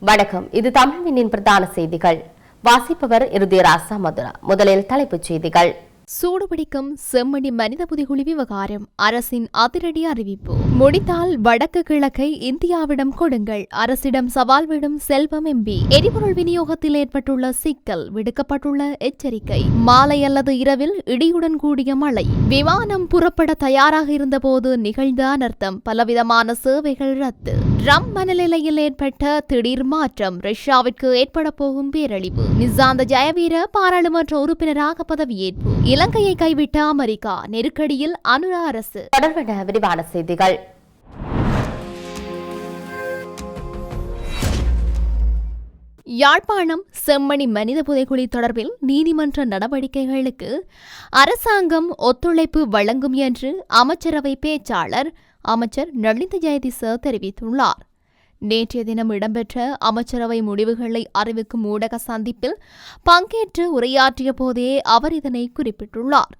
வணக்கம். இது தமிழ்மின்னின் பிரதான செய்திகள். வாசிப்பவர் இருதயராசா மதுரா. முதலில் தலைப்புச் செய்திகள். சூடுபிடிக்கும் செம்மணி மனித புதிகுழி விவகாரம். அரசின் அதிரடி அறிவிப்பு. முடித்தால் வடக்கு கிழக்கை இந்தியாவிடம் கொடுங்கள். அரசிடம் சவால் விடும் செல்வம் எம்பி. எரிபொருள் விநியோகத்தில் ஏற்பட்டுள்ள சிக்கல் விடுக்கப்பட்டுள்ள எச்சரிக்கை. மாலை அல்லது இரவில் இடியுடன் கூடிய மழை. விமானம் புறப்பட தயாராக இருந்தபோது நிகழ்ந்த அனர்த்தம். பலவிதமான சேவைகள் ரத்து. ட்ரம் மனநிலையில் ஏற்பட்ட திடீர் மாற்றம் ரஷ்யாவிற்கு ஏற்பட போகும் பேரழிவு. நிசாந்த ஜெயவீர பாராளுமன்ற உறுப்பினராக பதவியேற்பு. இலங்கையை கைவிட்ட அமெரிக்கா நெருக்கடியில் அனுரா அரசு. தொடர்பான விரிவான செய்திகள். யாழ்ப்பாணம் செம்மணி மனித புதைகுழி தொடர்பில் நீதிமன்ற நடவடிக்கைகளுக்கு அரசாங்கம் ஒத்துழைப்பு வழங்கும் என்று அமைச்சரவை பேச்சாளர் அமைச்சர் நளிந்த ஜெயதிச தெரிவித்துள்ளார். நேற்றைய தினம் இடம்பெற்ற அமைச்சரவை முடிவுகளை அறிவிக்கும் ஊடக சந்திப்பில் பங்கேற்று உரையாற்றிய போதே அவர் இதனை குறிப்பிட்டுள்ளார்.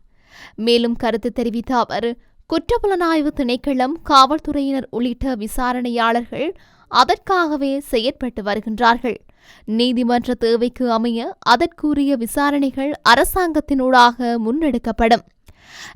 மேலும் கருத்து தெரிவித்த அவர் குற்றப்புலனாய்வு திணைக்களம் காவல்துறையினர் உள்ளிட்ட விசாரணையாளர்கள் அதற்காகவே செயற்பட்டு வருகின்றார்கள். நீதிமன்ற தேவைக்கு அமைய அதற்குரிய விசாரணைகள் அரசாங்கத்தினூடாக முன்னெடுக்கப்படும்.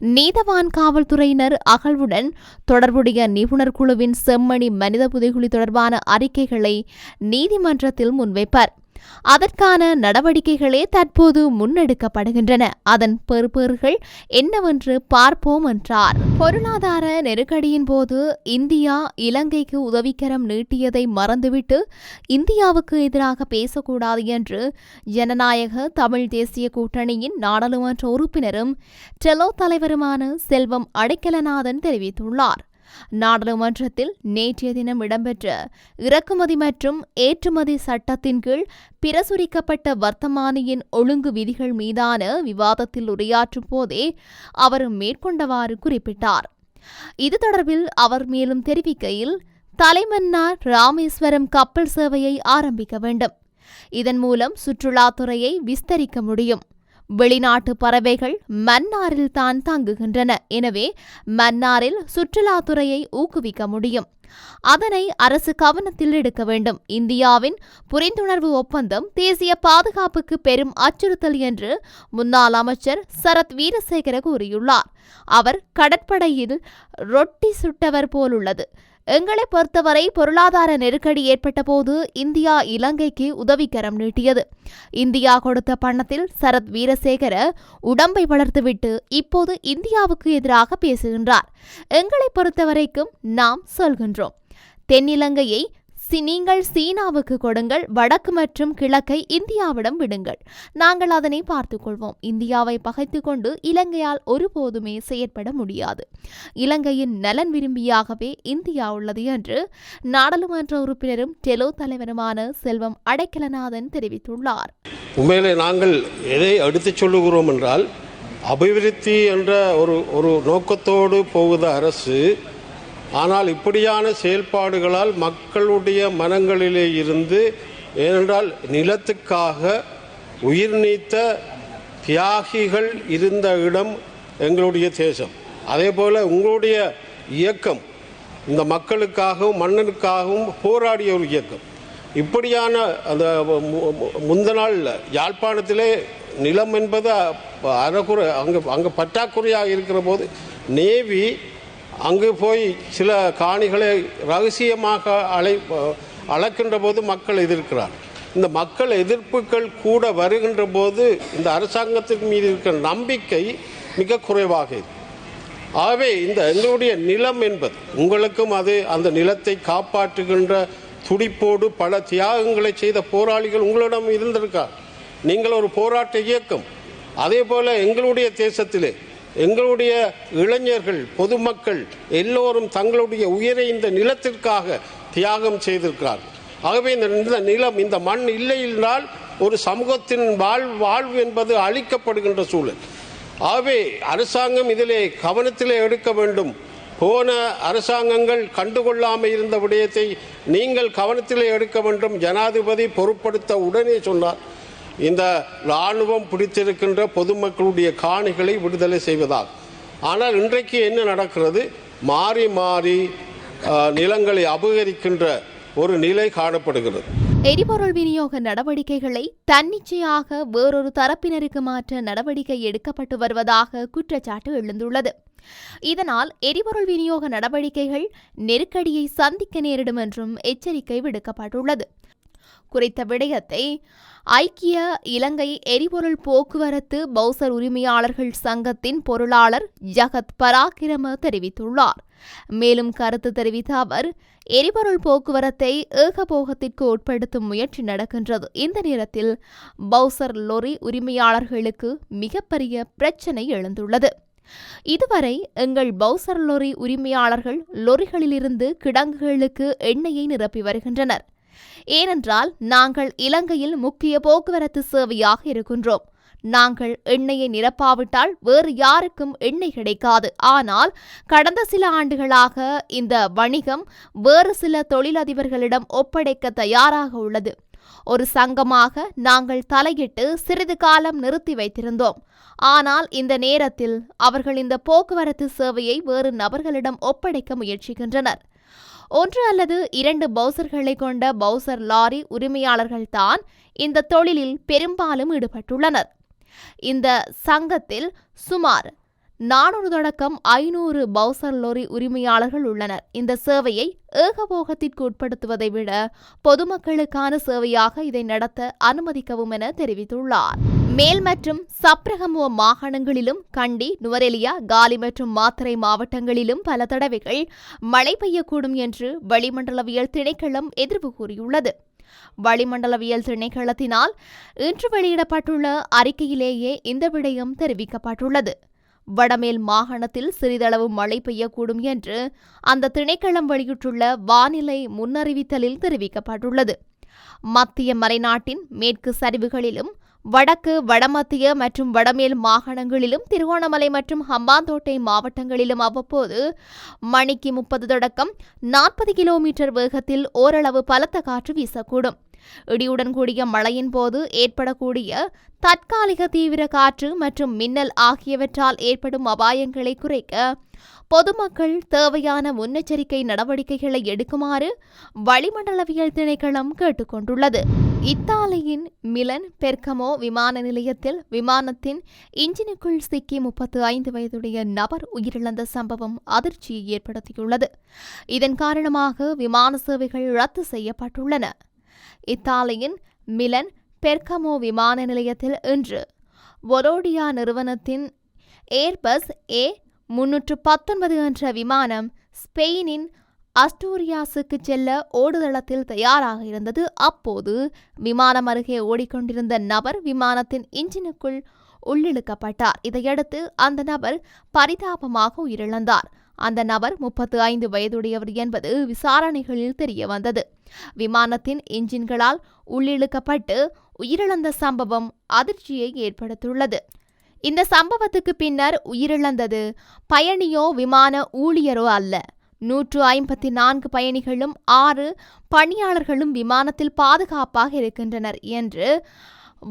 நீதவான் காவல்துறையினர் அகழ்வுடன் தொடர்புடைய நிபுணர் குழுவின் செம்மணி மனித புதைகுழி தொடர்பான அறிக்கைகளை நீதிமன்றத்தில் முன்வைப்பார். அதற்கான நடவடிக்கைகளே தற்போது முன்னெடுக்கப்படுகின்றன. அதன் பெறுபேறுகள் என்னவென்று பார்ப்போம் என்றார் பொருளாதார நெருக்கடியின் போது இந்தியா இலங்கைக்கு உதவிக்கரம் நீட்டியதை மறந்துவிட்டு இந்தியாவுக்கு எதிராக பேசக்கூடாது என்று ஜனநாயக தமிழ் தேசிய கூட்டணியின் நாடாளுமன்ற உறுப்பினரும் டெலோ தலைவருமான செல்வம் அடைக்கலநாதன் தெரிவித்துள்ளார். நாடாளுமன்றத்தில் நேற்றைய தினம் இடம்பெற்ற இறக்குமதி மற்றும் ஏற்றுமதி சட்டத்தின் கீழ் பிரசுரிக்கப்பட்ட வர்த்தமானியின் ஒழுங்கு விதிகள் மீதான விவாதத்தில் உரையாற்றும் போதே அவர் மேற்கொண்டவாறு குறிப்பிட்டார். இது தொடர்பில் அவர் மேலும் தெரிவிக்கையில் தலைமன்னார் ராமேஸ்வரம் கப்பல் சேவையை ஆரம்பிக்க வேண்டும். இதன் மூலம் சுற்றுலாத்துறையை விஸ்தரிக்க முடியும். வெளிநாட்டு பறவைகள் மன்னாரில் தான் தங்குகின்றன. எனவே மன்னாரில் சுற்றுலாத்துறையை ஊக்குவிக்க முடியும். அதனை அரசு கவனத்தில் எடுக்க வேண்டும். இந்தியாவின் புரிந்துணர்வு ஒப்பந்தம் தேசிய பாதுகாப்புக்கு பெரும் அச்சுறுத்தல் என்று முன்னாள் அமைச்சர் சரத் வீரசேகர கூறியுள்ளார். அவர் கடற்படையில் ரொட்டி சுட்டவர் போலுள்ளது. எங்களை பொறுத்தவரை பொருளாதார நெருக்கடி ஏற்பட்ட போது இந்தியா இலங்கைக்கு உதவிக்கரம் நீட்டியது. இந்தியா கொடுத்த பணத்தில் சரத் வீரசேகர உடம்பை வளர்த்துவிட்டு இப்போது இந்தியாவுக்கு எதிராக பேசுகின்றார். எங்களை பொறுத்தவரைக்கும் நாம் சொல்கின்றோம். தென்னிலங்கையை சி- நீங்கள் சீனாவுக்கு கொடுங்கள் வடக்கு மற்றும் கிழக்கை இந்தியாவிடம் விடுங்கள். நாங்கள் அதனை பார்த்துக் கொள்வோம். இந்தியாவை பகைத்துக்கொண்டு இலங்கையால் ஒருபோதுமே செயற்பட முடியாது. இலங்கையின் நலன் விரும்பியாகவே இந்தியா உள்ளது என்று நாடாளுமன்ற உறுப்பினரும் டெலோ தலைவருமான செல்வம் அடைக்கலநாதன் தெரிவித்துள்ளார். உண்மையிலே நாங்கள் எதை எடுத்துச் சொல்லுகிறோம் என்றால் அபிவிருத்தி என்ற ஒரு ஒரு நோக்கத்தோடு போகுத அரசு ஆனால் இப்படியான செயல்பாடுகளால் மக்களுடைய மனங்களிலே இருந்து ஏனென்றால் நிலத்துக்காக உயிர் நீத்த தியாகிகள் இருந்த இடம் எங்களுடைய தேசம். அதே போல் உங்களுடைய இயக்கம் இந்த மக்களுக்காகவும் மன்னனுக்காகவும் போராடிய ஒரு இயக்கம். இப்படியான அந்த முந்த நாள் யாழ்ப்பாணத்திலே நிலம் என்பது அறகுறை அங்கே அங்கே பற்றாக்குறையாக இருக்கிற போது நேவி அங்கு போய் சில காணிகளை ரகசியமாக அழை அளக்கின்ற போது மக்கள் எதிர்க்கிறார். இந்த மக்கள் எதிர்ப்புகள் கூட வருகின்ற போது இந்த அரசாங்கத்தின் மீது இருக்கிற நம்பிக்கை மிக குறைவாக இருக்கு. ஆகவே இந்த எங்களுடைய நிலம் என்பது உங்களுக்கும் அது அந்த நிலத்தை காப்பாற்றுகின்ற துடிப்போடு பல தியாகங்களை செய்த போராளிகள் உங்களிடம் இருந்திருக்கார். நீங்கள் ஒரு போராட்ட இயக்கம் அதே போல் எங்களுடைய தேசத்திலே எங்களுடைய இளைஞர்கள் பொதுமக்கள் எல்லோரும் தங்களுடைய உயிரை இந்த நிலத்திற்காக தியாகம் செய்திருக்கிறார்கள். ஆகவே இந்த நிலம் இந்த மண் இல்லை என்றால் ஒரு சமூகத்தின் வாழ் வாழ்வு என்பது அழிக்கப்படுகின்ற சூழல். ஆகவே அரசாங்கம் இதிலே கவனத்திலே எடுக்க வேண்டும். போன அரசாங்கங்கள் கண்டுகொள்ளாமல் இருந்த விடயத்தை நீங்கள் கவனத்திலே எடுக்க வேண்டும். ஜனாதிபதி பொருட்படுத்த உடனே சொன்னார். இந்த இராணுவம் பிடித்திருக்கின்ற பொதுமக்களுடைய காணிகளை விடுதலை செய்வதால். ஆனால் இன்றைக்கு என்ன நடக்கிறது? மாறி மாறி நிலங்களை அபகரிக்கின்ற ஒரு நிலை காணப்படுகிறது. எரிபொருள் விநியோக நடவடிக்கைகளை தன்னிச்சையாக வேறொரு தரப்பினருக்கு மாற்ற நடவடிக்கை எடுக்கப்பட்டு வருவதாக குற்றச்சாட்டு எழுந்துள்ளது. இதனால் எரிபொருள் விநியோக நடவடிக்கைகள் நெருக்கடியை சந்திக்க நேரிடும் என்றும் எச்சரிக்கை விடுக்கப்பட்டுள்ளது. குறித்த விடயத்தை ஐக்கிய இலங்கை எரிபொருள் போக்குவரத்து பௌசர் உரிமையாளர்கள் சங்கத்தின் பொருளாளர் ஜகத் பராக்கிரம தெரிவித்துள்ளார். மேலும் கருத்து தெரிவித்த அவர் எரிபொருள் போக்குவரத்தை ஏகபோகத்திற்கு உட்படுத்தும் முயற்சி நடக்கின்றது. இந்த நேரத்தில் பௌசர் லொரி உரிமையாளர்களுக்கு மிகப்பெரிய பிரச்சினை எழுந்துள்ளது. இதுவரை எங்கள் பௌசர் லொரி உரிமையாளர்கள் லொரிகளிலிருந்து கிடங்குகளுக்கு எண்ணெயை நிரப்பி வருகின்றனர். ஏனென்றால் நாங்கள் இலங்கையில் முக்கிய போக்குவரத்து சேவையாக இருக்கின்றோம். நாங்கள் எண்ணெயை நிரப்பாவிட்டால் வேறு யாருக்கும் எண்ணெய் கிடைக்காது. ஆனால் கடந்த சில ஆண்டுகளாக இந்த வணிகம் வேறு சில தொழிலதிபர்களிடம் ஒப்படைக்க தயாராக உள்ளது. ஒரு சங்கமாக நாங்கள் தலையிட்டு சிறிது காலம் நிறுத்தி வைத்திருந்தோம். ஆனால் இந்த நேரத்தில் அவர்கள் இந்த போக்குவரத்து சேவையை வேறு நபர்களிடம் ஒப்படைக்க முயற்சிக்கின்றனர். ஒன்று அல்லது இரண்டு பவுசர்களை கொண்ட பவுசர் லாரி உரிமையாளர்கள்தான் இந்த தொழிலில் பெரும்பாலும் ஈடுபட்டுள்ளனர். இந்த சங்கத்தில் சுமார் நானூறு தொடக்கம் ஐநூறு பவுசர் லோரி உரிமையாளர்கள் உள்ளனர். இந்த சேவையை ஏகபோகத்திற்கு உட்படுத்துவதை விட பொதுமக்களுக்கான சேவையாக இதை நடத்த அனுமதிக்கவும் என தெரிவித்துள்ளார். மேல் மற்றும் சப்ரகமுவ மாகாணங்களிலும் கண்டி நுவரெலியா காலி மற்றும் மாத்தரை மாவட்டங்களிலும் பல தடவைகள் மழை பெய்யக்கூடும் என்று வளிமண்டலவியல் திணைக்களம் எதிர்வு கூறியுள்ளது. வளிமண்டலவியல் திணைக்களத்தினால் இன்று வெளியிடப்பட்டுள்ள அறிக்கையிலேயே இந்த விடயம் தெரிவிக்கப்பட்டுள்ளது. வடமேல் மாகாணத்தில் சிறிதளவு மழை பெய்யக்கூடும் என்று அந்த திணைக்களம் வெளியிட்டுள்ள வானிலை முன்னறிவித்தலில் தெரிவிக்கப்பட்டுள்ளது. மத்திய மலைநாட்டின் மேற்கு சரிவுகளிலும் வடக்கு வடமத்திய மற்றும் வடமேல் மாகாணங்களிலும் திருகோணமலை மற்றும் ஹம்பாந்தோட்டை மாவட்டங்களிலும் அவ்வப்போது மணிக்கு முப்பது தொடக்கம் நாற்பது கிலோமீட்டர் வேகத்தில் ஓரளவு பலத்த காற்று வீசக்கூடும். இடியுடன் கூடிய மழையின் போது ஏற்படக்கூடிய தற்காலிக தீவிர காற்று மற்றும் மின்னல் ஆகியவற்றால் ஏற்படும் அபாயங்களை குறைக்க பொதுமக்கள் தேவையான முன்னெச்சரிக்கை நடவடிக்கைகளை எடுக்குமாறு வளிமண்டலவியல் திணைக்களம் கேட்டுக்கொண்டுள்ளது. இத்தாலியின் மிலன் பெர்கமோ விமான நிலையத்தில் விமானத்தின் இன்ஜினுக்குள் சிக்கி முப்பத்து ஐந்து வயதுடைய நபர் உயிரிழந்த சம்பவம் அதிர்ச்சியை ஏற்படுத்தியுள்ளது. இதன் காரணமாக விமான சேவைகள் ரத்து செய்யப்பட்டுள்ளன. இத்தாலியின் மிலன் பெர்கமோ விமான நிலையத்தில் இன்று வொரோடியா நிறுவனத்தின் ஏர்பஸ் ஏ முன்னூற்று பத்தொன்பது என்ற விமானம் ஸ்பெயினின் அஸ்டூரியாஸுக்கு செல்ல ஓடுதளத்தில் தயாராக இருந்தது. அப்போது விமானம் அருகே ஓடிக்கொண்டிருந்த நபர் விமானத்தின் இன்ஜினுக்குள் உள்ளிழுக்கப்பட்டார். இதையடுத்து அந்த நபர் பரிதாபமாக உயிரிழந்தார். அந்த நபர் முப்பத்து ஐந்து வயதுடையவர் என்பது விசாரணைகளில் தெரியவந்தது. விமானத்தின் இன்ஜின்களால் உள்ளிழுக்கப்பட்டு உயிரிழந்த சம்பவம் அதிர்ச்சியை ஏற்படுத்தியுள்ளது. இந்த சம்பவத்துக்கு பின்னர் உயிரிழந்தது பயணியோ விமான ஊழியரோ அல்ல. நூற்று ஐம்பத்தி நான்கு பயணிகளும் ஆறு பணியாளர்களும் விமானத்தில் பாதுகாப்பாக இருக்கின்றனர் என்று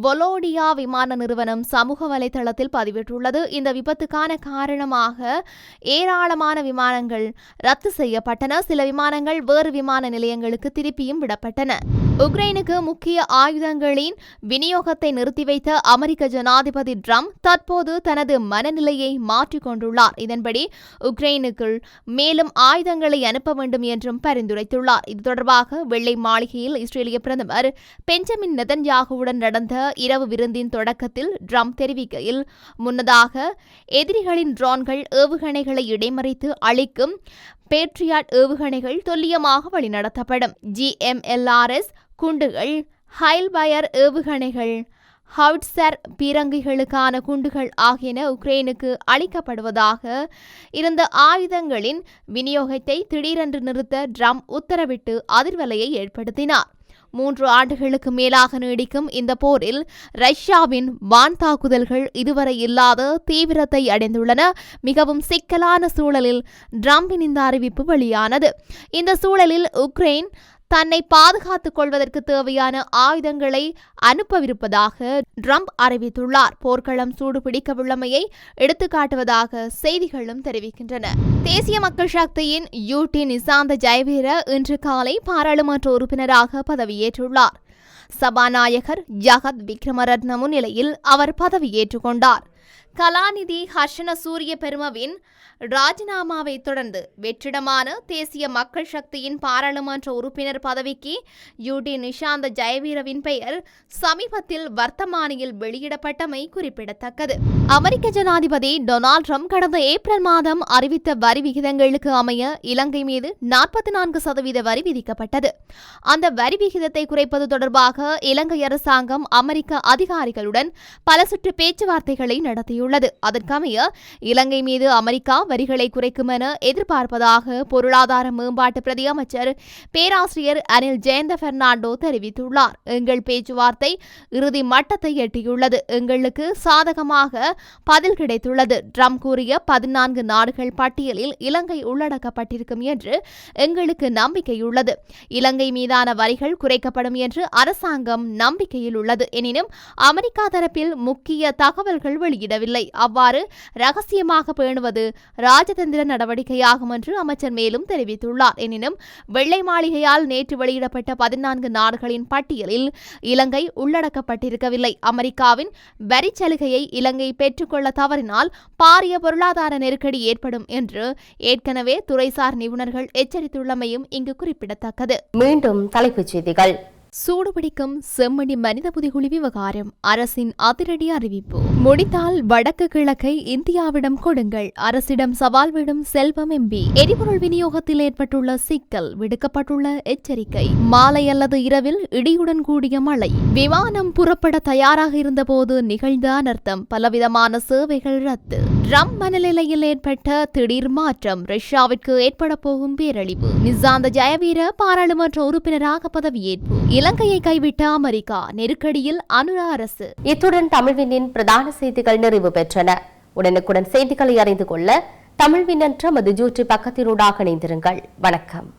வொலோடியா விமான நிறுவனம் சமூக வலைதளத்தில் பதிவிட்டுள்ளது. இந்த விபத்துக்கான காரணமாக ஏராளமான விமானங்கள் ரத்து செய்யப்பட்டன. சில விமானங்கள் வேறு விமான நிலையங்களுக்கு திருப்பியும் விடப்பட்டன. உக்ரைனுக்கு முக்கிய ஆயுதங்களின் விநியோகத்தை நிறுத்தி வைத்த அமெரிக்க ஜனாதிபதி ட்ரம்ப் தற்போது தனது மனநிலையை மாற்றிக்கொண்டுள்ளார் இதன்படி உக்ரைனுக்குள் மேலும் ஆயுதங்களை அனுப்ப வேண்டும் என்றும் பரிந்துரைத்துள்ளார். இது தொடர்பாக வெள்ளை மாளிகையில் இஸ்ரேலிய பிரதமர் பெஞ்சமின் நெதன்யாகுவுடன் நடந்த இரவு விருந்தின் தொடக்கத்தில் ட்ரம்ப் தெரிவிக்கையில் முன்னதாக எதிரிகளின் ட்ரோன்கள் ஏவுகணைகளை இடைமறித்து அளிக்கும் பேட்ரியாட் ஏவுகணைகள் துல்லியமாக வழிநடத்தப்படும். ஜிஎம்எல்ஆர்எஸ் குண்டுகள் ஹைல்பயர் ஏவுகணைகள் ஹவுட்சர் பீரங்கிகளுக்கான குண்டுகள் ஆகியன உக்ரைனுக்கு அளிக்கப்படுவதாக இருந்த ஆயுதங்களின் விநியோகத்தை திடீரென்று நிறுத்த ட்ரம்ப் உத்தரவிட்டு அதிர்வலையை ஏற்படுத்தினார். மூன்று ஆண்டுகளுக்கு மேலாக நீடிக்கும் இந்த போரில் ரஷ்யாவின் வான் தாக்குதல்கள் இதுவரை இல்லாத தீவிரத்தை அடைந்துள்ளன. மிகவும் சிக்கலான சூழலில் டிரம்பின் இந்த அறிவிப்பு வெளியானது. இந்த சூழலில் உக்ரைன் தன்னை பாதுகாத்துக் கொள்வதற்கு தேவையான ஆயுதங்களை அனுப்பவிருப்பதாக ட்ரம்ப் அறிவித்துள்ளார். போர்க்களம் சூடுபிடிக்கவுள்ளமையை எடுத்துக்காட்டுவதாக செய்திகளும் தெரிவிக்கின்றன. தேசிய மக்கள் சக்தியின் யூடி நிசாந்த ஜெயவீர இன்று காலை பாராளுமன்ற உறுப்பினராக பதவியேற்றுள்ளார். சபாநாயகர் ஜகத் விக்ரமரத்ன முன்னிலையில் அவர் பதவியேற்றுக் கொண்டார். கலாநிதி ஹர்ஷன சூரிய பெருமவின் ராஜினாமாவை தொடர்ந்து வெற்றிடமான தேசிய மக்கள் சக்தியின் பாராளுமன்ற உறுப்பினர் பதவிக்கு யூடி நிஷாந்த ஜெயவீரவின் பெயர் சமீபத்தில் வர்த்தமானியில் வெளியிடப்பட்டமை குறிப்பிடத்தக்கது. அமெரிக்க ஜனாதிபதி டொனால்ட் ட்ரம்ப் கடந்த ஏப்ரல் மாதம் அறிவித்த வரி விகிதங்களுக்கு அமைய இலங்கை மீது நாற்பத்தி நான்கு சதவீத வரி விதிக்கப்பட்டது. அந்த வரி விகிதத்தை குறைப்பது தொடர்பாக இலங்கை அரசாங்கம் அமெரிக்க அதிகாரிகளுடன் பல சுற்று பேச்சுவார்த்தைகளை நடத்தியுள்ளது. அதற்கமைய இலங்கை மீது அமெரிக்கா வரிகளை குறைக்கும் என எதிர்பார்ப்பதாக பொருளாதார மேம்பாட்டு பிரதி அமைச்சர் பேராசிரியர் அனில் ஜெயந்த பெர்னாண்டோ தெரிவித்துள்ளார். எங்கள் பேச்சுவார்த்தை இறுதி மட்டத்தை எட்டியுள்ளது. எங்களுக்கு சாதகமாக பதில் கிடைத்துள்ளது. ட்ரம்ப் கூறிய பதினான்கு நாடுகள் பட்டியலில் இலங்கை உள்ளடக்கப்பட்டிருக்கும் என்று எங்களுக்கு நம்பிக்கையுள்ளது. இலங்கை மீதான வரிகள் குறைக்கப்படும் என்று அரசாங்கம் நம்பிக்கையில் உள்ளது எனினும் அமெரிக்கா தரப்பில் முக்கிய தகவல்கள் வெளியிடவில்லை. அவ்வாறு ரகசியமாக பேணுவது ராஜதந்திர நடவடிக்கையாகும் என்று அமைச்சர் மேலும் தெரிவித்துள்ளார். எனினும் வெள்ளை மாளிகையால் நேற்று வெளியிடப்பட்ட பதினான்கு நாடுகளின் பட்டியலில் இலங்கை உள்ளடக்கப்பட்டிருக்கவில்லை. அமெரிக்காவின் வரிச் சலுகையை இலங்கை பெற்றுக்கொள்ள தவறினால் பாரிய பொருளாதார நெருக்கடி ஏற்படும் என்று ஏற்கனவே துறைசார் நிபுணர்கள் எச்சரித்துள்ளமையும் இங்கு குறிப்பிடத்தக்கது. மீண்டும் தலைப்புச் செய்திகள். சூடுபிடிக்கும் செம்மணி மனித புதிகுழி விவகாரம். அரசின் அதிரடி அறிவிப்பு. முடித்தால் வடக்கு கிழக்கை இந்தியாவிடம் கொடுங்கள். அரசிடம் சவால் விடும் செல்வம் எம்பி. எரிபொருள் விநியோகத்தில் ஏற்பட்டுள்ள சிக்கல் விடுக்கப்பட்டுள்ள எச்சரிக்கை. மாலை அல்லது இரவில் இடியுடன் கூடிய மழை. விமானம் புறப்பட தயாராக இருந்தபோது நிகழ்ந்த அனர்த்தம். பலவிதமான சேவைகள் ரத்து. ட்ரம் மனநிலையில் ஏற்பட்ட திடீர் மாற்றம் ரஷ்யாவிற்கு ஏற்பட போகும் பேரழிவு. நிசாந்த ஜெயவீர பாராளுமன்ற உறுப்பினராக பதவியேற்பு. இலங்கையை கைவிட்ட அமெரிக்கா நெருக்கடியில் அனுரா அரசு. இத்துடன் தமிழ்வினின் பிரதான செய்திகள் நிறைவு பெற்றன. உடனுக்குடன் செய்திகளை அறிந்து கொள்ள தமிழ்வின் என்ற மது ஜூற்றி பக்கத்தினூடாக இணைந்திருங்கள். வணக்கம்.